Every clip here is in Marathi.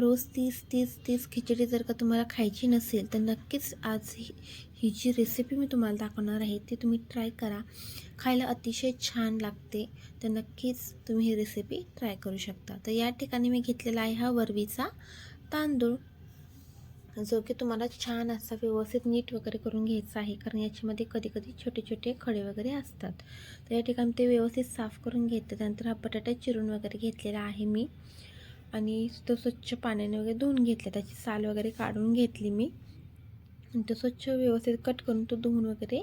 रोज तीस तीस तीस खिचडी जर का तुम्हाला खायची नसेल तर नक्कीच आज ही ही जी रेसिपी मी तुम्हाला दाखवणार आहे ती तुम्ही ट्राय करा. खायला अतिशय छान लागते तर नक्कीच तुम्ही ही रेसिपी ट्राय करू शकता. तर या ठिकाणी मी घेतलेला आहे हा वरवीचा तांदूळ. जो की तुम्हाला छान असा व्यवस्थित नीट वगैरे करून घ्यायचा आहे कारण याच्यामध्ये कधी कधी छोटे छोटे खडे वगैरे असतात. तर या ठिकाणी ते व्यवस्थित साफ करून घेते त्यानंतर हा बटाटा चिरून वगैरे घेतलेला आहे मी. आणि तो स्वच्छ पाण्याने वगैरे धुवून घेतला. त्याची साल वगैरे काढून घेतली मी. आणि तो स्वच्छ व्यवस्थित कट करून तो धुवून वगैरे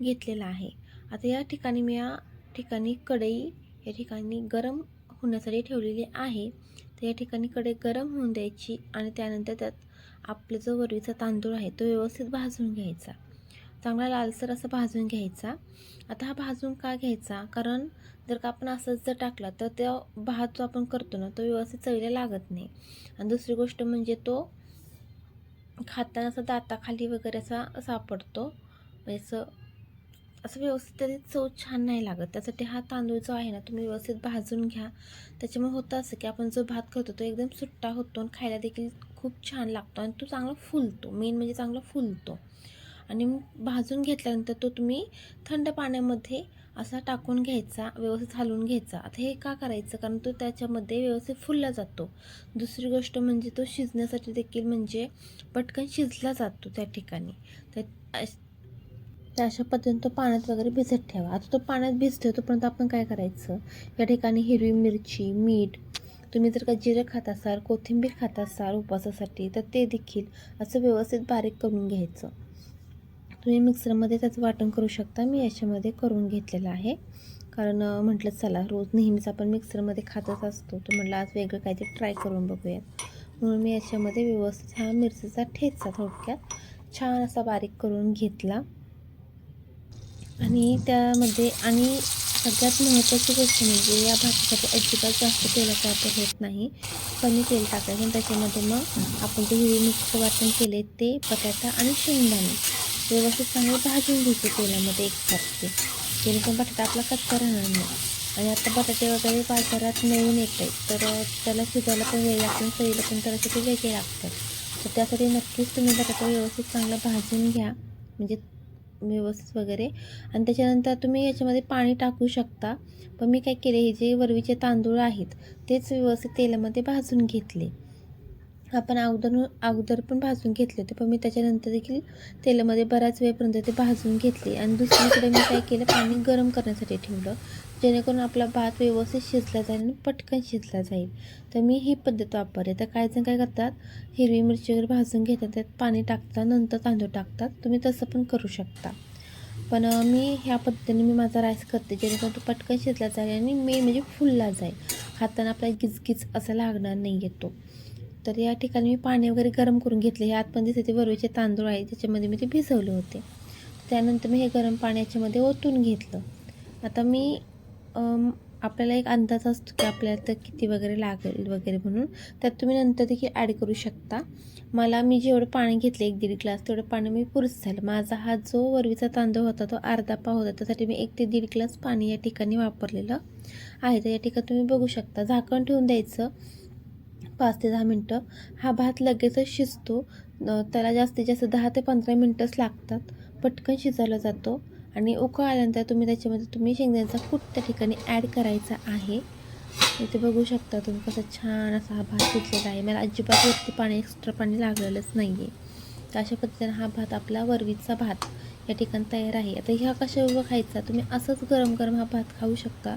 घेतलेला आहे. आता या ठिकाणी मी या ठिकाणी कढई या ठिकाणी गरम होण्यासाठी ठेवलेली आहे. तर या ठिकाणी कढई गरम होऊन द्यायची आणि त्यानंतर त्यात आपला जो वरवीचा तांदूळ आहे तो व्यवस्थित भाजून घ्यायचा. चांगला लालसर असं भाजून घ्यायचा. आता हा भाजून का घ्यायचा? कारण जर का आपण असंच जर टाकला तर त्या भात जो आपण करतो ना तो व्यवस्थित चवीला लागत नाही. आणि दुसरी गोष्ट म्हणजे तो खाताना असा दाताखाली वगैरे असा सापडतो. म्हणजे असं असं व्यवस्थित तरी चव छान नाही लागत. त्यासाठी हा तांदूळ जो आहे ना तुम्ही व्यवस्थित भाजून घ्या. त्याच्यामुळे होतं असं की आपण जो भात करतो तो एकदम सुट्टा होतो आणि खायला देखील खूप छान लागतो आणि तो चांगला फुलतो. मेन म्हणजे चांगला फुलतो. आणि भाजून घेतल्यानंतर तो तुम्ही थंड पाण्यामध्ये असा टाकून घ्यायचा व्यवस्थित हलवून घ्यायचा. आता हे का करायचं? कारण तो त्याच्यामध्ये व्यवस्थित फुलला जातो. दुसरी गोष्ट म्हणजे तो शिजण्यासाठी देखील म्हणजे पटकन शिजला जातो त्या ठिकाणी. तर तर अशा पद्धतीने तो पाण्यात वगैरे भिजत ठेवा. आता तो पाण्यात भिजतो तोपर्यंत आपण काय करायचं? या ठिकाणी हिरवी मिरची मीठ तुम्ही जर का जिरं खात असाल कोथिंबीर खात असाल उपवासासाठी तर ते देखील असं व्यवस्थित बारीक करून घ्यायचं. तुम्ही मिक्सरमध्ये त्याचं वाटण करू शकता. मी याच्यामध्ये करून घेतलेलं आहे. कारण म्हटलं चला रोज नेहमीच आपण मिक्सरमध्ये खातच असतो. तर म्हटलं आज वेगळं काहीतरी ट्राय करून बघूयात. म्हणून मी याच्यामध्ये व्यवस्थित हा मिरचीचा ठेचा थोडक्यात छान असा बारीक करून घेतला. आणि त्यामध्ये आणि सगळ्यात महत्त्वाची गोष्ट म्हणजे या भाजीसाठी अजिबात जास्त तेलाचा वापर होत नाही. कमी तेल टाकायचं आणि त्याच्यामध्ये मग आपण जे हिरवी मिक्स वाटण केले ते बटाटा आणि शेंगदाणे व्यवस्थित चांगली भाजून घ्यायचे तेलामध्ये एक एकसारखे जेणेकरून बटाटा आपला कच्चा राहणार नाही. आणि आता बटाटे वगैरे बाजारात नवीन येत आहेत. तर त्याला शिजायला पण वेळ लागतो चवीला पण तर ते वेगळे लागतात. तर त्यासाठी नक्कीच तुम्ही बटाटा व्यवस्थित चांगला भाजून घ्या. म्हणजे व्यवस्थित वगैरे. आणि त्याच्यानंतर तुम्ही याच्यामध्ये पाणी टाकू शकता. पण मी काय केले हे जे वरवीचे तांदूळ आहेत तेच व्यवस्थित तेलामध्ये भाजून घेतले. आपण अगोदर अगोदर पण भाजून घेतले होते पण मी त्याच्यानंतर देखील तेलामध्ये बऱ्याच वेळपर्यंत ते भाजून घेतले. आणि दुसरीकडे मी काय केलं पाणी गरम करण्यासाठी ठेवलं जेणेकरून आपला भात व्यवस्थित शिजला जाईल आणि पटकन शिजला जाईल. तर मी ही पद्धत वापरते तर काही जण काय करतात हिरवी मिरची वगैरे भाजून घेतात त्यात पाणी टाकतात नंतर तांदूळ टाकतात. तुम्ही तसं पण करू शकता. पण मी ह्या पद्धतीने मी माझा राईस करते जेणेकरून तो पटकन शिजला जाईल आणि मेन म्हणजे फुलला जाईल. हाताने आपला गिचगिच असं लागणार नाही येतो तर या ठिकाणी मी पाणी वगैरे गरम करून घेतले. हे आतमध्ये दिसते ते वरवीचे तांदूळ आहे त्याच्यामध्ये मी ते भिजवले होते. त्यानंतर मी हे गरम पाण्याच्यामध्ये ओतून घेतलं. आता मी आपल्याला एक अंदाज असतो की आपल्याला तर किती वगैरे लागेल वगैरे म्हणून. त्यात तुम्ही नंतर देखील ॲड करू शकता. मला मी जेवढं पाणी घेतलं एक दीड ग्लास तेवढं पाणी मी पुरुष झालं. माझा हा जो वरवीचा तांदूळ होता तो अर्धा पाव होता. त्यासाठी मी एक ते दीड ग्लास पाणी या ठिकाणी वापरलेलं आहे. तर या ठिकाणी तुम्ही बघू शकता झाकण ठेवून द्यायचं. पाच ते दहा मिनटं. हा भात लगेचच शिजतो. त्याला जास्तीत जास्त दहा ते पंधरा मिनटंच लागतात. पटकन शिजवला जातो. आणि उकळ आल्यानंतर तुम्ही त्याच्यामध्ये तुम्ही शेंगदाण्याचा कूट त्या ठिकाणी ॲड करायचा आहे. इथे बघू शकता तुम्ही कसं छान असा हा भात शिजलेला आहे. मला अजिबात वरती पाणी एक्स्ट्रा पाणी लागलेलंच नाही आहे तर अशा पद्धतीने हा भात आपला वरवीचा भात या ठिकाणी तयार आहे. आता ह्या कशा खायचा? तुम्ही असंच गरम गरम हा भात खाऊ शकता.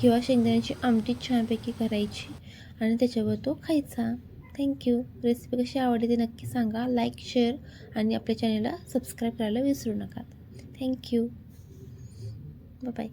किंवा शेंगदाण्याची आमटी छानपैकी करायची. आणि त्याच्यावर तो खायचा. थँक्यू रेसिपी कशी आवडली ते नक्की सांगा. लाईक शेअर आणि आपल्या चॅनलला सबस्क्राईब करायला विसरू नका. Thank you bye